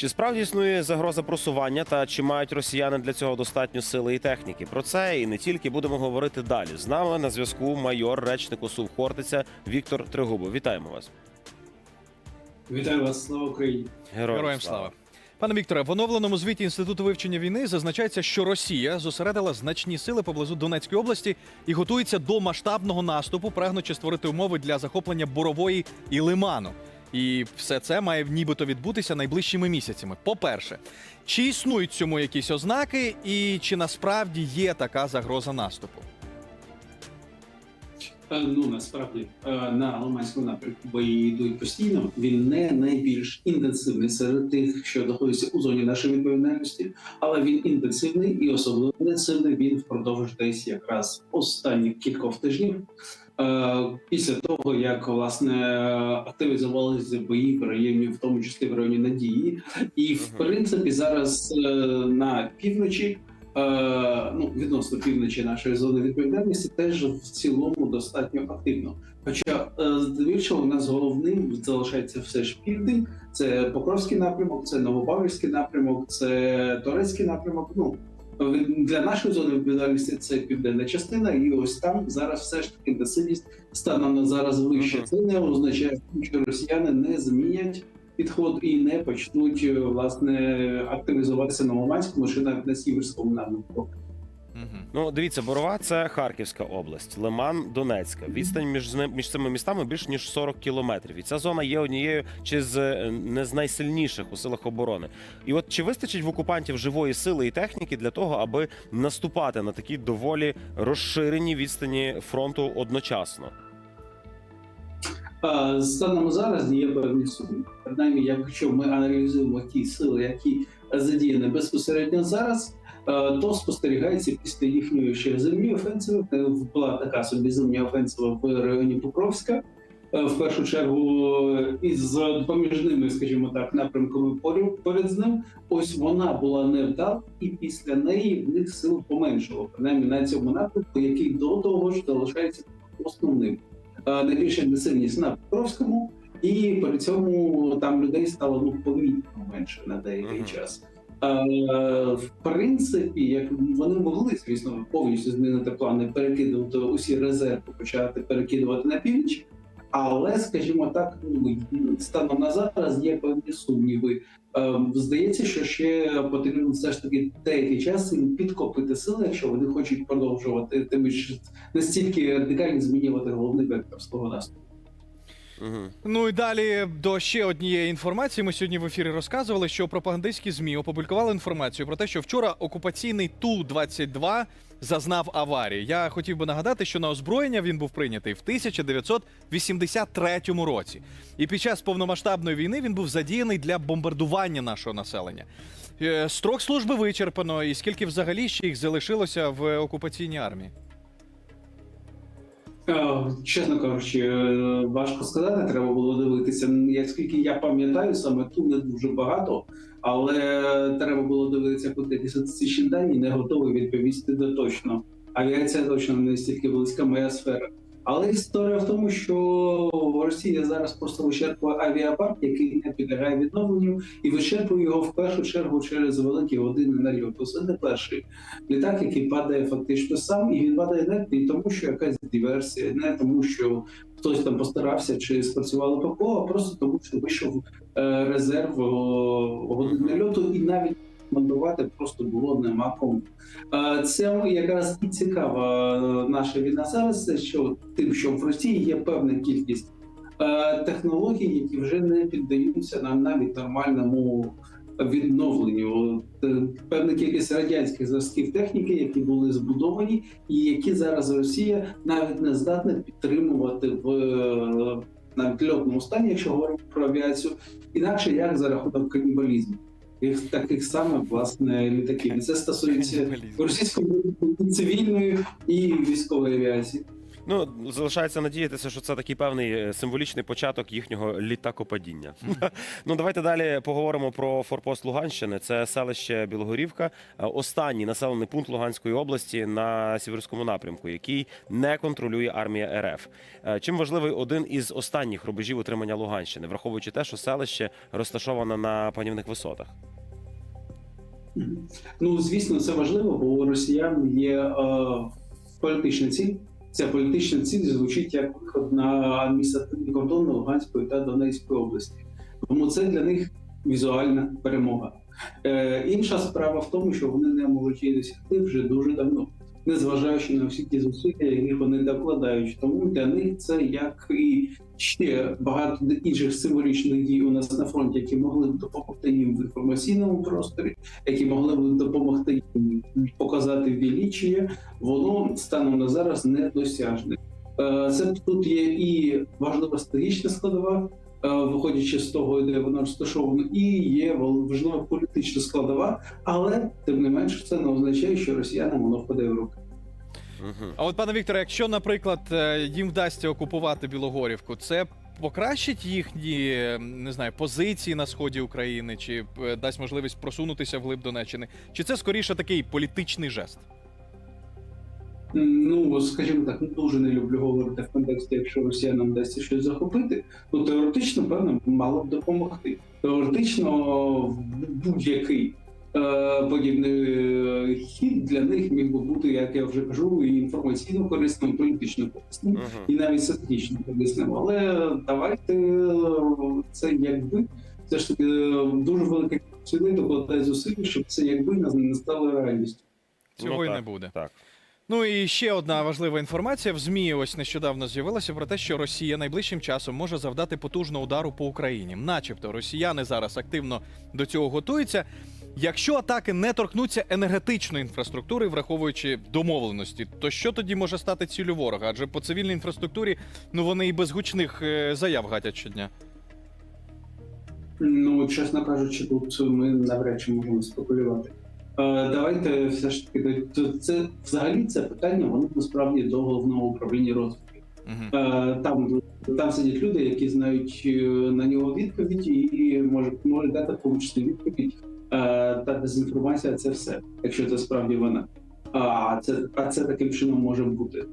Чи справді існує загроза просування та чи мають росіяни для цього достатньо сили і техніки? Про це і не тільки будемо говорити далі. З нами на зв'язку майор речник УСУВ Хортиця Віктор Тригубов. Вітаємо вас. Вітаю вас, слава Україні. Героям, Героям слава. Пане Вікторе, в оновленому звіті Інституту вивчення війни зазначається, що Росія зосередила значні сили поблизу Донецької області і готується до масштабного наступу, прагнучи створити умови для захоплення Борової і Лиману. І все це має нібито відбутися найближчими місяцями. По-перше, чи існують цьому якісь ознаки, і чи насправді є така загроза наступу? Е, Ну насправді е, на Лиманському напрямку бої йдуть постійно. Він не найбільш інтенсивний серед тих, що знаходяться у зоні нашої відповідальності, але він інтенсивний і особливо інтенсивний він впродовж десь якраз останніх кількох тижнів. Е, Після того як власне активізувалися бої в районі, в тому числі в районі Надії, і в принципі зараз е, на півночі е, ну, відносно півночі нашої зони відповідальності теж в цілому достатньо активно. Хоча здебільшого у нас головним залишається все ж південь, це Покровський напрямок, це Новопавлівський напрямок, це Турецький напрямок. Ну для нашої зони відповідальності це південна частина, і ось там зараз все ж таки насильність станом на зараз вище. Це не означає, що росіяни не змінять підход і не почнуть е, власне активізуватися на Ломанському чи навіть на Сіверському напрямку. Ну, дивіться, Борова це Харківська область, Лиман Донецька. Відстань між ним- між цими містами більш ніж 40 кілометрів. І ця зона є однією чи з е, не з найсильніших у силах оборони. І от чи вистачить в окупантів живої сили і техніки для того, аби наступати на такі доволі розширені відстані фронту одночасно? А, Станом зараз є певні суми. Принаймні, якщо ми аналізуємо ті сили, які задіяні безпосередньо зараз, е, то спостерігається після їхньої ще зимньої офенсиви. е, Була така собі зимня офенсива в районі Покровська. е, В першу чергу е, із поміж ними, скажімо так, напрямками поряд, поряд з ним, ось вона була невдала, і після неї в них сил поменшало, принаймні на цьому напрямку, який до того ж залишається основним. Е, найбільша інтенсивність на Покровському, і при цьому там людей стало ну помітно менше на деякий час. Е, в принципі, як вони могли, звісно, повністю змінити плани, перекидувати усі резерви, почати перекидувати на північ. Але, скажімо так, ну станом на зараз є певні сумніви. Е, здається, що ще потрібно все ж таки деякий час їм підкопити сили, якщо вони хочуть продовжувати тим настільки радикально змінювати головний вектор свого наступу. Ну і далі до ще однієї інформації. Ми сьогодні в ефірі розказували, що пропагандистські змі опублікували інформацію про те, що вчора окупаційний ту 22 зазнав аварії. Я хотів би нагадати, що на озброєння він був прийнятий в 1983 році, і під час повномасштабної війни він був задіяний для бомбардування нашого населення. Е, Строк служби вичерпано, і скільки взагалі ще їх залишилося в окупаційній армії? Е, Чесно кажучи, е, важко сказати, треба було дивитися. Як скільки я пам'ятаю, саме тут не дуже багато, але треба було дивитися куди статистичні дані, не готовий відповісти до точно. Авіація точно не стільки близька моя сфера. Але історія в тому, що Росія зараз просто вичерпує авіапарк, який не підлягає відновленню, і вичерпує його в першу чергу через великі години нальоту. Це не перший літак, який падає фактично сам, і він падає не тому, що якась диверсія, не тому, що хтось там постарався чи спрацювало ППО, а просто тому, що вийшов е, резерв годин нальоту, і навіть мандрувати просто було нема кому. Е, Це якраз і цікава е, наша війна зараз, що тим, що в Росії є певна кількість е, технологій, які вже не піддаються нам навіть нормальному відновленню. Певна кількість радянських зразків техніки, які були збудовані, і які зараз Росія навіть не здатна підтримувати в навіть льотному стані, якщо говоримо про авіацію, інакше як за рахунок канібалізму. Їх таких саме власне літаків. Це стосується російської цивільної і військової авіації. Ну, залишається надіятися, що це такий певний е, символічний початок їхнього літакопадіння. ну, давайте далі поговоримо про форпост Луганщини. Це селище Білогорівка, е, останній населений пункт Луганської області на сіверському напрямку, який не контролює армія РФ. Е, Чим важливий один із останніх рубежів утримання Луганщини, враховуючи те, що селище розташоване на панівних висотах. Ну звісно, це важливо, бо у росіян є е, політична ціль. Ця політична ціль звучить як виход на адміністративний кордон Луганської та Донецької області. Тому це для них візуальна перемога. Е, інша справа в тому, що вони не можуть її досягти вже дуже давно, незважаючи на всі ті зусилля, які вони докладають. Тому для них це як і ще багато інших символічних дій у нас на фронті, які могли б допомогти їм в інформаційному просторі, які могли б допомогти їм показати величіє, воно станом на зараз недосяжне. Е, Це тут є і важлива стратегічна складова, виходячи з того, де воно розташовано, і є важлива політична складова, але тим не менше це не означає, що росіянам воно впаде в руки. А от, пане Вікторе, якщо, наприклад, е, їм вдасться окупувати Білогорівку, це покращить їхні е, не знаю позиції на сході України, чи е, дасть можливість просунутися вглиб Донеччини? Чи це скоріше такий політичний жест? Ну, скажімо так, не дуже не люблю говорити в контексті, якщо росіянам вдасться щось захопити, ну теоретично, певно, мало б допомогти. Теоретично будь-який е, подібний е, хід для них міг би бути, як я вже кажу, і інформаційно корисним, і політично корисним, Угу. і навіть стратегічно корисним. Але давайте це якби це ж таки дуже велике сили докладає зусиль, щоб це якби не стало реальністю. Цього Ну, й так, не буде. Так. Ну і ще одна важлива інформація. В ЗМІ ось нещодавно з'явилася про те, що Росія найближчим часом може завдати потужного удару по Україні. Начебто росіяни зараз активно до цього готуються. Якщо атаки не торкнуться енергетичної інфраструктури, враховуючи домовленості, то що тоді може стати ціллю ворога? Адже по цивільній інфраструктурі ну вони і без гучних е, заяв гатять щодня. Ну, чесно кажучи, тут ми навряд чи можемо спекулювати. Е, Давайте все ж таки це взагалі це питання, воно насправді до головного управління розвідки. Угу. Е, Там там сидять люди, які знають е, на нього відповідь, і можуть можуть дати помічну відповідь. Та дезінформація це все, якщо це справді вона. А це а це таким чином може бути.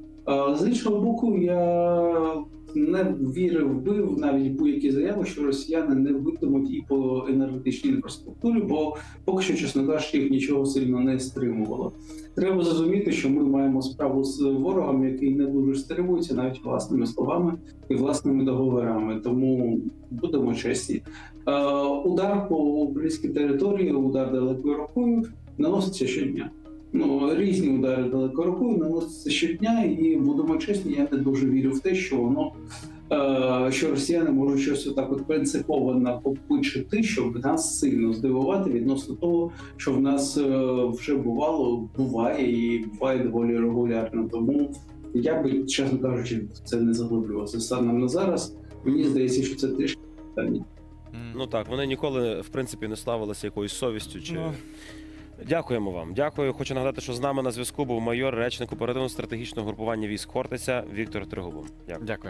З іншого боку, я не вірив би в навіть будь-які заяви, що росіяни не витимуть і по енергетичній інфраструктурі, бо поки що, чесно кажучи, їх нічого сильно не стримувало. Треба зрозуміти, що ми маємо справу з ворогом, який не дуже стримується навіть власними словами і власними договорами. Тому будемо чесні. Е, удар по українській території, удар далекою рукою наноситься щодня. Ну, різні удари далекою рукою наносяться щодня, і будемо чесні, я не дуже вірю в те, що воно е, що росіяни можуть щось отак от принципово накопичити, щоб нас сильно здивувати відносно того, що в нас е, вже бувало, буває і буває доволі регулярно. Тому я би, чесно кажучи, це не заглиблювався станом на зараз. Мені здається, що це трішки питання. Ну так, вони ніколи в принципі не славилися якоюсь совістю чи. Дякуємо вам. Дякую. Хочу нагадати, що з нами на зв'язку був майор, речник оперативно-стратегічного групування військ Хортиця Віктор Тригубов. Дякую. Дякуємо.